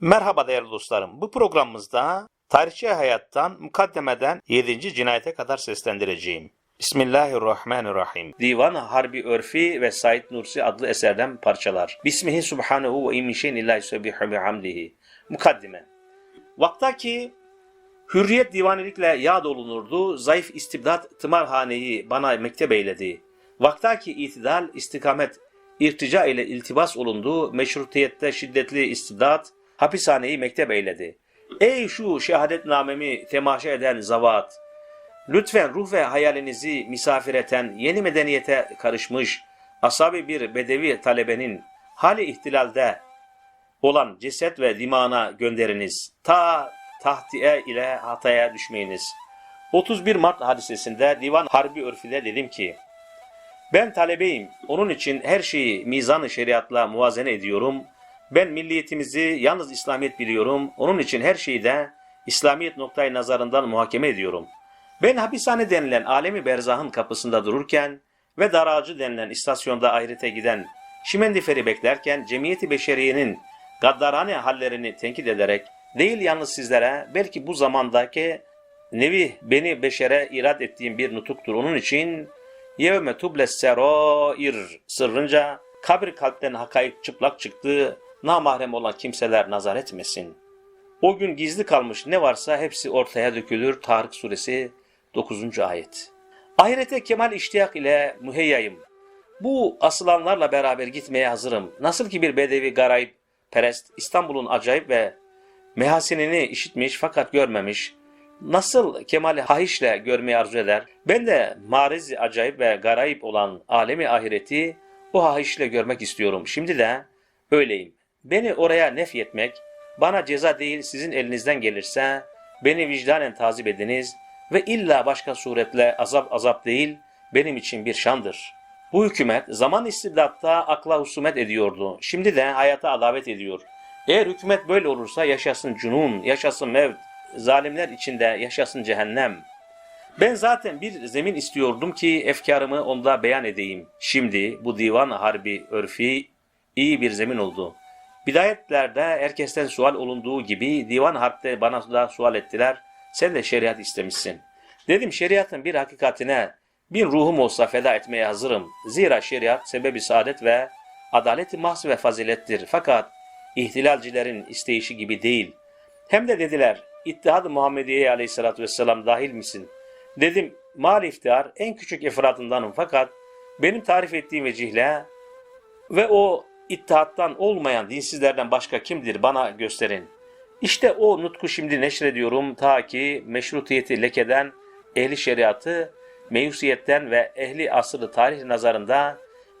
Merhaba değerli dostlarım. Bu programımızda tarihçi hayattan mukaddemeden 7. cinayete kadar seslendireceğim. Bismillahirrahmanirrahim. Divan Harbi Örfi ve Said Nursi adlı eserden parçalar. Bismihi subhanehu ve immin şeyin illa yusebbihu bihamdihi. Mukaddime. Vaktaki hürriyet divanilikle yad olunurdu, zayıf istibdat tımarhaneyi bana mektep eyledi. Vaktaki itidal, istikamet, irtica ile iltibas olundu, meşrutiyette şiddetli istibdat, hapishaneyi mektep eyledi. Ey şu şehadetnamemi temaşa eden zavat! Lütfen ruh ve hayalinizi misafir eten yeni medeniyete karışmış asabi bir bedevi talebenin hali ihtilalde olan ceset ve dimağına gönderiniz. Ta tahtiye ile hataya düşmeyiniz. 31 Mart hadisesinde Divan Harbi Örfü'de dedim ki, ben talebeyim. Onun için her şeyi mizan-ı şeriatla muvazene ediyorum. Ben milliyetimizi yalnız İslamiyet biliyorum. Onun için her şeyi de İslamiyet noktayı nazarından muhakeme ediyorum. Ben hapishane denilen alemi berzahın kapısında dururken ve daracı denilen istasyonda ahirete giden şimendiferi beklerken cemiyeti beşeriyenin gaddarane hallerini tenkit ederek değil yalnız sizlere belki bu zamandaki nevi beni beşere irad ettiğim bir nutuktur. Onun için yevme tubles serair sırrınca kabir kalpten hakaik çıplak çıktı namahrem olan kimseler nazar etmesin. O gün gizli kalmış ne varsa hepsi ortaya dökülür. Tarık suresi 9. ayet. Ahirete kemal iştiyak ile müheyyayım. Bu asılanlarla beraber gitmeye hazırım. Nasıl ki bir bedevi garayip perest İstanbul'un acayip ve mehasinini işitmiş fakat görmemiş. Nasıl kemali hahişle görmeyi arzu eder. Ben de marizi acayip ve garayip olan alemi ahireti o hahişle görmek istiyorum. Şimdi de öyleyim. Beni oraya nefyetmek bana ceza değil sizin elinizden gelirse beni vicdanen tazip ediniz ve illa başka suretle azap azap değil benim için bir şandır. Bu hükümet zaman istibdatta akla husumet ediyordu. Şimdi de hayata adavet ediyor. Eğer hükümet böyle olursa yaşasın cunun, yaşasın mevt, zalimler içinde yaşasın cehennem. Ben zaten bir zemin istiyordum ki efkarımı onda beyan edeyim. Şimdi bu divan harbi örfi iyi bir zemin oldu. Bidayetlerde herkesten sual olunduğu gibi divan harpte bana da sual ettiler. Sen de şeriat istemişsin. Dedim şeriatın bir hakikatine bir ruhum olsa feda etmeye hazırım. Zira şeriat sebebi saadet ve adaleti mahz ve fazilettir. Fakat ihtilalcilerin isteyişi gibi değil. Hem de dediler İttihad-ı Muhammediye aleyhissalatü vesselam dahil misin? Dedim mal iftihar en küçük efradındanım fakat benim tarif ettiğim vecihle ve o ittihattan olmayan dinsizlerden başka kimdir bana gösterin. İşte o nutku şimdi neşrediyorum ta ki meşrutiyeti lekeden ehli şeriatı meyusiyetten ve ehli asırı tarih nazarında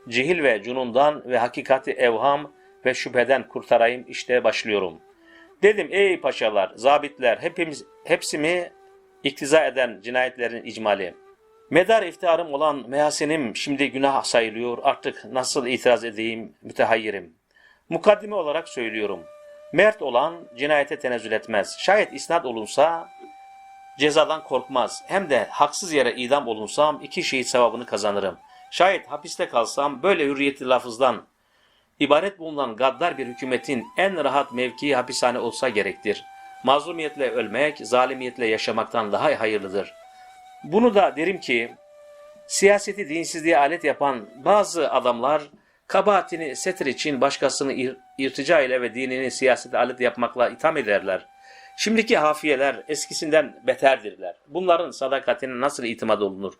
cihil ve cunundan ve hakikati evham ve şüpheden kurtarayım işte başlıyorum. Dedim ey paşalar, zabitler hepimiz hepsi mi iktiza eden cinayetlerin icmali. Medar iftiharım olan mehasinim şimdi günah sayılıyor. Artık nasıl itiraz edeyim mütehayyirim. Mukaddime olarak söylüyorum. Mert olan cinayete tenezzül etmez. Şayet isnat olunsa cezadan korkmaz. Hem de haksız yere idam olunsam iki şehit sevabını kazanırım. Şayet hapiste kalsam böyle hürriyetli lafızdan ibaret bulunan gaddar bir hükümetin en rahat mevkii hapishane olsa gerektir. Mazlumiyetle ölmek, zalimiyetle yaşamaktan daha hayırlıdır. Bunu da derim ki, siyaseti dinsizliğe alet yapan bazı adamlar, kabahatini setir için başkasını ir irtica ile ve dinini siyasete alet yapmakla itham ederler. Şimdiki hafiyeler eskisinden beterdirler. Bunların sadakatine nasıl itimat olunur?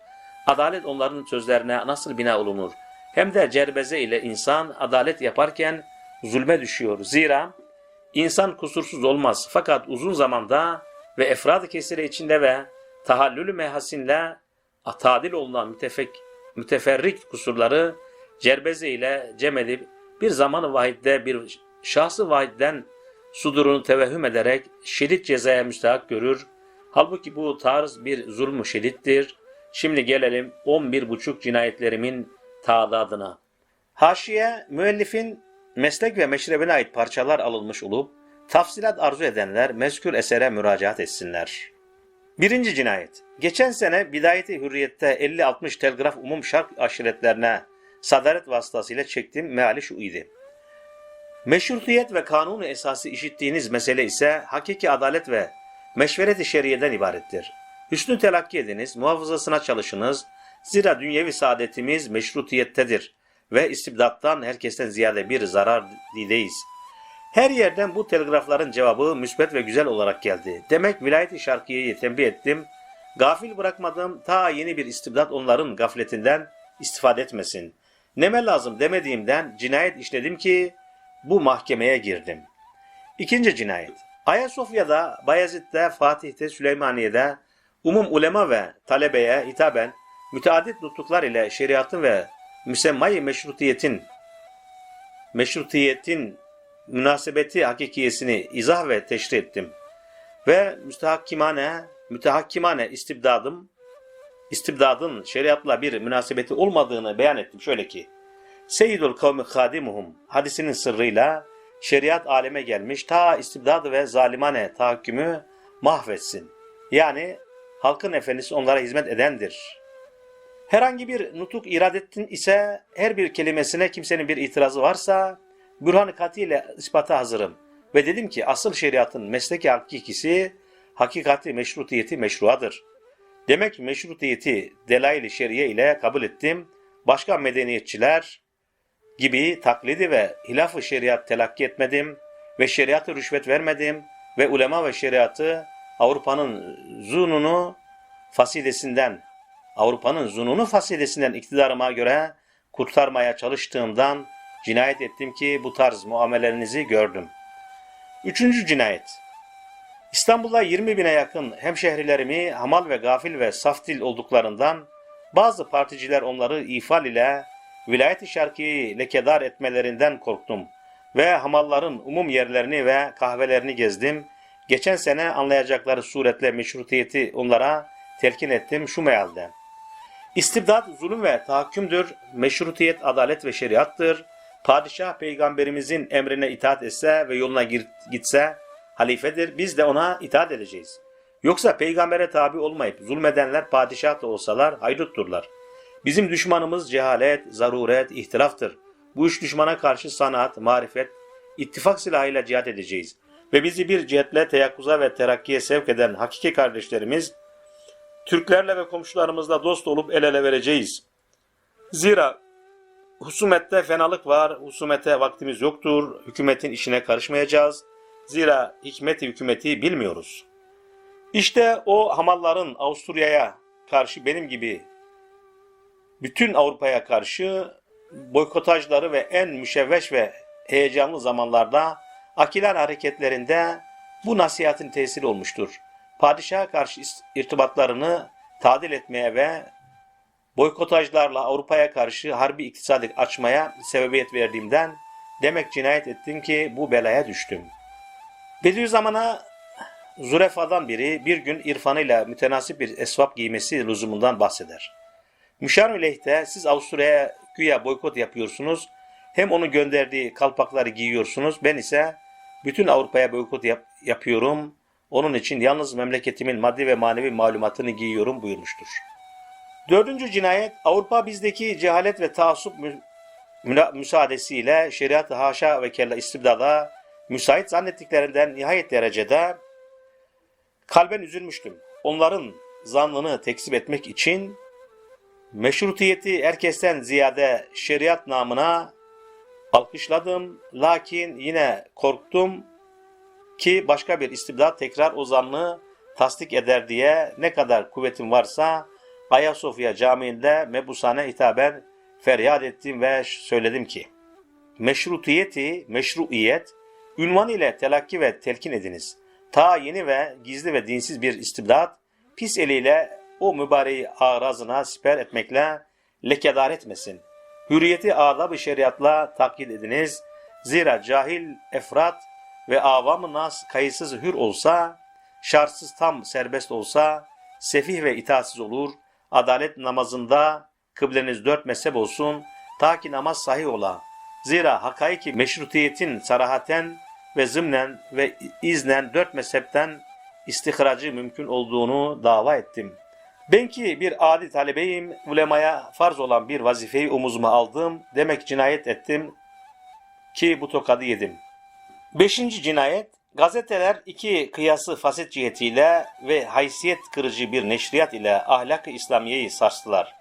Adalet onların sözlerine nasıl bina olunur? Hem de cerbeze ile insan adalet yaparken zulme düşüyor. Zira insan kusursuz olmaz. Fakat uzun zamanda ve efrad-ı kesire içinde ve tahallülü mehasinle atadil olunan mütefek, müteferrik kusurları cerbeze ile cem edip bir zamanı vahidde bir şahsı vahidden sudurunu tevehhüm ederek şiddet cezaya müstahak görür. Halbuki bu tarz bir zulmü şiddettir. Şimdi gelelim 11 buçuk cinayetlerimin tadadına. Haşiye, müellifin meslek ve meşrebine ait parçalar alınmış olup, tafsilat arzu edenler mezkür esere müracaat etsinler. Birinci cinayet. Geçen sene Bidayeti Hürriyet'te 50-60 telgraf umum şark aşiretlerine sadaret vasıtasıyla çektiğim meali şu idi. Meşrutiyet ve kanunu esası işittiğiniz mesele ise hakiki adalet ve meşveret-i şeriyeden ibarettir. Hüsnü telakki ediniz, muhafazasına çalışınız. Zira dünyevi saadetimiz meşrutiyettedir ve istibdattan herkesten ziyade bir zarar dileyiz. Her yerden bu telgrafların cevabı müsbet ve güzel olarak geldi. Demek vilayet-i şarkiyeyi tembih ettim. Gafil bırakmadım ta yeni bir istibdat onların gafletinden istifade etmesin. Neme lazım demediğimden cinayet işledim ki bu mahkemeye girdim. İkinci cinayet. Ayasofya'da, Bayezid'de, Fatih'te, Süleymaniye'de umum ulema ve talebeye hitaben müteaddit nutuklar ile şeriatın ve müsemmayı meşrutiyetin meşrutiyetin münasebeti hakikiyesini izah ve teşrih ettim. Ve müstehakkimane, mütehakkimane istibdadım, istibdadın şeriatla bir münasebeti olmadığını beyan ettim. Şöyle ki, Seyyidul kavmi hadimuhum hadisinin sırrıyla şeriat aleme gelmiş ta istibdadı ve zalimane tahakkümü mahvetsin. Yani halkın efendisi onlara hizmet edendir. Herhangi bir nutuk irad ettin ise her bir kelimesine kimsenin bir itirazı varsa bürhan-ı ile ispata hazırım. Ve dedim ki asıl şeriatın mesleki hakikisi hakikati meşrutiyeti meşruadır. Demek meşrutiyeti delail-i şeriye ile kabul ettim. Başka medeniyetçiler gibi taklidi ve hilaf-ı şeriat telakki etmedim ve şeriatı rüşvet vermedim ve ulema ve şeriatı Avrupa'nın zununu fasidesinden Avrupa'nın zununu fasidesinden iktidarıma göre kurtarmaya çalıştığımdan cinayet ettim ki bu tarz muamelerinizi gördüm. Üçüncü cinayet. İstanbul'da 20 bine yakın hemşehrilerimi hamal ve gafil ve saf dil olduklarından bazı particiler onları ifal ile vilayet-i şarkiyeyi lekedar etmelerinden korktum ve hamalların umum yerlerini ve kahvelerini gezdim. Geçen sene anlayacakları suretle meşrutiyeti onlara telkin ettim şu mealde. İstibdat zulüm ve tahakkümdür, meşrutiyet adalet ve şeriattır. Padişah peygamberimizin emrine itaat etse ve yoluna gitse halifedir. Biz de ona itaat edeceğiz. Yoksa peygambere tabi olmayıp zulmedenler padişah da olsalar haydutturlar. Bizim düşmanımız cehalet, zaruret, ihtilaftır. Bu üç düşmana karşı sanat, marifet, ittifak silahıyla cihat edeceğiz. Ve bizi bir cihetle teyakkuza ve terakkiye sevk eden hakiki kardeşlerimiz, Türklerle ve komşularımızla dost olup el ele vereceğiz. Zira husumette fenalık var, husumete vaktimiz yoktur, hükümetin işine karışmayacağız. Zira hikmeti hükümeti bilmiyoruz. İşte o hamalların Avusturya'ya karşı benim gibi bütün Avrupa'ya karşı boykotajları ve en müşevveş ve heyecanlı zamanlarda akiler hareketlerinde bu nasihatin tesiri olmuştur. Padişaha karşı irtibatlarını tadil etmeye ve boykotajlarla Avrupa'ya karşı harbi iktisadi açmaya sebebiyet verdiğimden demek cinayet ettim ki bu belaya düştüm. Bediüzzaman'a Zürefa'dan biri bir gün irfanıyla mütenasip bir esvap giymesi lüzumundan bahseder. Müşar lehte siz Avusturya'ya güya boykot yapıyorsunuz. Hem onun gönderdiği kalpakları giyiyorsunuz. Ben ise bütün Avrupa'ya boykot yap- yapıyorum. Onun için yalnız memleketimin maddi ve manevi malumatını giyiyorum buyurmuştur. Dördüncü cinayet Avrupa bizdeki cehalet ve taassup müsaadesiyle şeriat haşa ve kella istibdada müsait zannettiklerinden nihayet derecede kalben üzülmüştüm. Onların zannını tekzip etmek için meşrutiyeti herkesten ziyade şeriat namına alkışladım. Lakin yine korktum ki başka bir istibdat tekrar o zannı tasdik eder diye ne kadar kuvvetim varsa Ayasofya Camii'nde mebusane hitaben feryat ettim ve söyledim ki meşrutiyeti, meşruiyet ünvan ile telakki ve telkin ediniz. Ta yeni ve gizli ve dinsiz bir istibdat pis eliyle o mübareği ağrazına siper etmekle lekedar etmesin. Hürriyeti adab-ı şeriatla takkit ediniz. Zira cahil efrat ve avam-ı nas kayıtsız hür olsa, şartsız tam serbest olsa, sefih ve itaatsiz olur. Adalet namazında kıbleniz dört mezhep olsun, ta ki namaz sahih ola. Zira hakaiki meşrutiyetin sarahaten ve zımnen ve iznen dört mezhepten istihracı mümkün olduğunu dava ettim. Ben ki bir adi talebeyim, ulemaya farz olan bir vazifeyi omuzuma aldım, demek cinayet ettim ki bu tokadı yedim. Beşinci cinayet, gazeteler iki kıyası fasit cihetiyle ve haysiyet kırıcı bir neşriyat ile ahlak-ı İslamiye'yi sarstılar.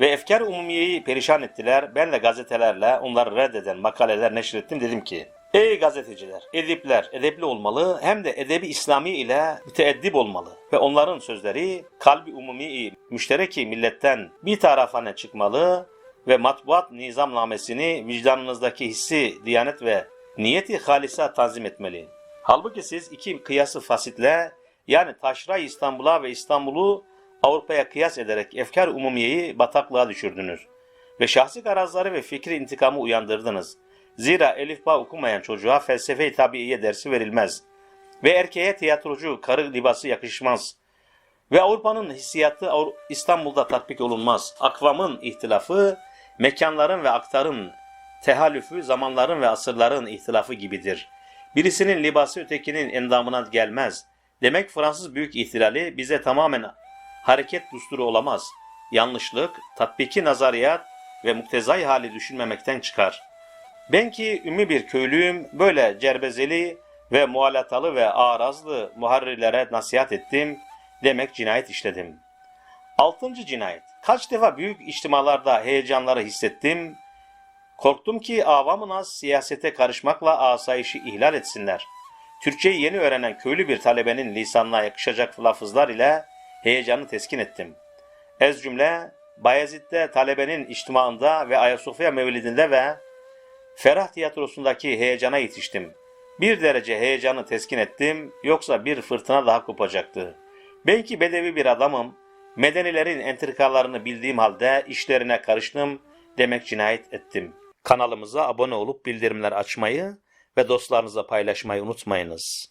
Ve efkar umumiyeyi perişan ettiler. Ben de gazetelerle onları reddeden makaleler neşrettim dedim ki, Ey gazeteciler, edipler edepli olmalı hem de edebi İslami ile müteeddip olmalı ve onların sözleri kalbi umumi müştereki milletten bir tarafane çıkmalı ve matbuat nizamnamesini vicdanınızdaki hissi, diyanet ve niyeti halisa tanzim etmeli. Halbuki siz iki kıyası fasitle yani taşra İstanbul'a ve İstanbul'u Avrupa'ya kıyas ederek efkar umumiyeyi bataklığa düşürdünüz. Ve şahsi garazları ve fikri intikamı uyandırdınız. Zira elif bağ okumayan çocuğa felsefe-i tabiiye dersi verilmez. Ve erkeğe tiyatrocu karı libası yakışmaz. Ve Avrupa'nın hissiyatı İstanbul'da tatbik olunmaz. Akvamın ihtilafı, mekanların ve aktarın tehallüfü, zamanların ve asırların ihtilafı gibidir. Birisinin libası ötekinin endamına gelmez. Demek Fransız Büyük İhtilali bize tamamen hareket dusturu olamaz. Yanlışlık, tatbiki nazariyat ve muktezai hali düşünmemekten çıkar. Ben ki ümmi bir köylüyüm, böyle cerbezeli ve muhalatalı ve arazlı muharrirlere nasihat ettim, demek cinayet işledim. Altıncı cinayet. Kaç defa büyük içtimalarda heyecanları hissettim, korktum ki avam-ı nas siyasete karışmakla asayişi ihlal etsinler. Türkçeyi yeni öğrenen köylü bir talebenin lisanına yakışacak lafızlar ile heyecanı teskin ettim. Ez cümle, Bayezid'de talebenin içtimaında ve Ayasofya mevlidinde ve Ferah tiyatrosundaki heyecana yetiştim. Bir derece heyecanı teskin ettim, yoksa bir fırtına daha kopacaktı. Ben ki bedevi bir adamım, medenilerin entrikalarını bildiğim halde işlerine karıştım, demek cinayet ettim. Kanalımıza abone olup bildirimler açmayı ve dostlarınızla paylaşmayı unutmayınız.